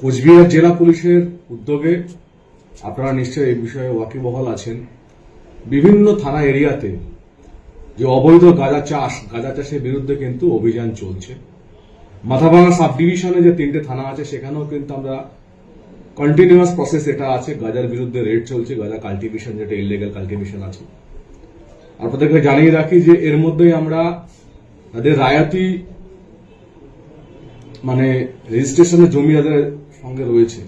কোচবিহার জেলা পুলিশের উদ্যোগে আপনারা নিশ্চয়ই এই বিষয়ে ওয়াকিবহাল আছেন। বিভিন্ন থানা এরিয়াতে যে অবৈধ গাঁজা চাষ, গাঁজা চাষের বিরুদ্ধে কিন্তু অভিযান চলছে। মাথাভাঙা সাব ডিভিশনে যে তিনটে থানা আছে, সেখানেও কিন্তু আমরা কন্টিনিউয়াস প্রসেস এটা আছে। গাজার বিরুদ্ধে রেড চলছে, গাজা কাল্টিভেশন যেটা ইলিগাল কাল্টিভেশন আছে। আপনাদেরকে জানিয়ে রাখি যে এর মধ্যেই আমরা তাদের রায়াতি মানে রেজিস্ট্রেশনের জমি যাদের সঙ্গে রয়েছে।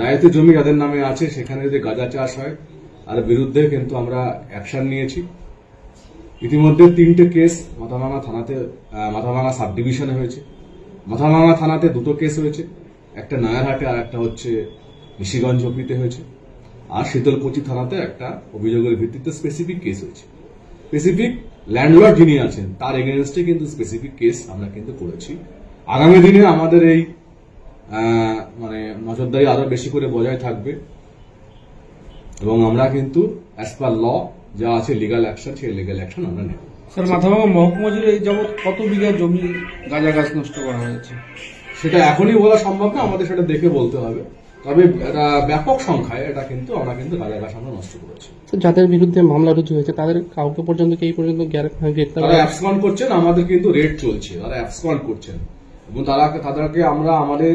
রায়তি জমি যাদের নামে আছে, সেখানে যদি গাঁজা চাষ হয় আর বিরুদ্ধে কিন্তু আমরা অ্যাকশন নিয়েছি। ইতিমধ্যে তিনটে কেস মাথাভাঙা থানাতে মাথাভাঙা সাব ডিভিশনে হয়েছে। মাথাভাঙা থানাতে দুটো কেস হয়েছে। একটা নায়ারহাটে আর একটা হচ্ছে নিশিগঞ্জ অপিতে হয়েছে। আর শীতলকুচি থানাতে একটা অভিযোগের ভিত্তিতে স্পেসিফিক কেস হয়েছে। স্পেসিফিক ল্যান্ডলর্ড যিনি আছেন, তার এগেনস্টে কিন্তু স্পেসিফিক কেস আমরা কিন্তু করেছি। আগামী দিনে আমাদের এই মানে নজরদারি আরও বেশি করে বজায় থাকবে। এবং আমরা কিন্তু অ্যাজ পার ল যা আছে লিগাল অ্যাকশন সেই লিগাল অ্যাকশন আমরা নেব। স্যার মাথাভাঙা মহকুমা জুড়ে এই যাবৎ কত বিঘা জমি গাঁজা গাছ নষ্ট করা হয়েছে? সেটা এখনই বলা সম্ভব না আমাদের সেটা দেখে বলতে হবে। তবে এটা ব্যাপক সংখ্যায় এটা কিন্তু আমরা কিন্তু গাজা গাছ আমরা নষ্ট করেছি। তো যাদের বিরুদ্ধে মামলা রুজু হয়েছে তাদের কাউকে পর্যন্ত কি এই পর্যন্ত গ্রেপ্তার তারা অ্যাবসকন্ড করছেন আমাদের কিন্তু রেড চলছে তারা অ্যাবসকন্ড করছেন। এবং তারা তাদেরকে আমরা আমাদের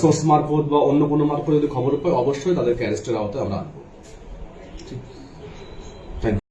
সোর্স মারফত বা অন্য কোনো মারফত যদি খবর পাই, অবশ্যই তাদেরকে অ্যারেস্টের আওতায় আমরা আনব।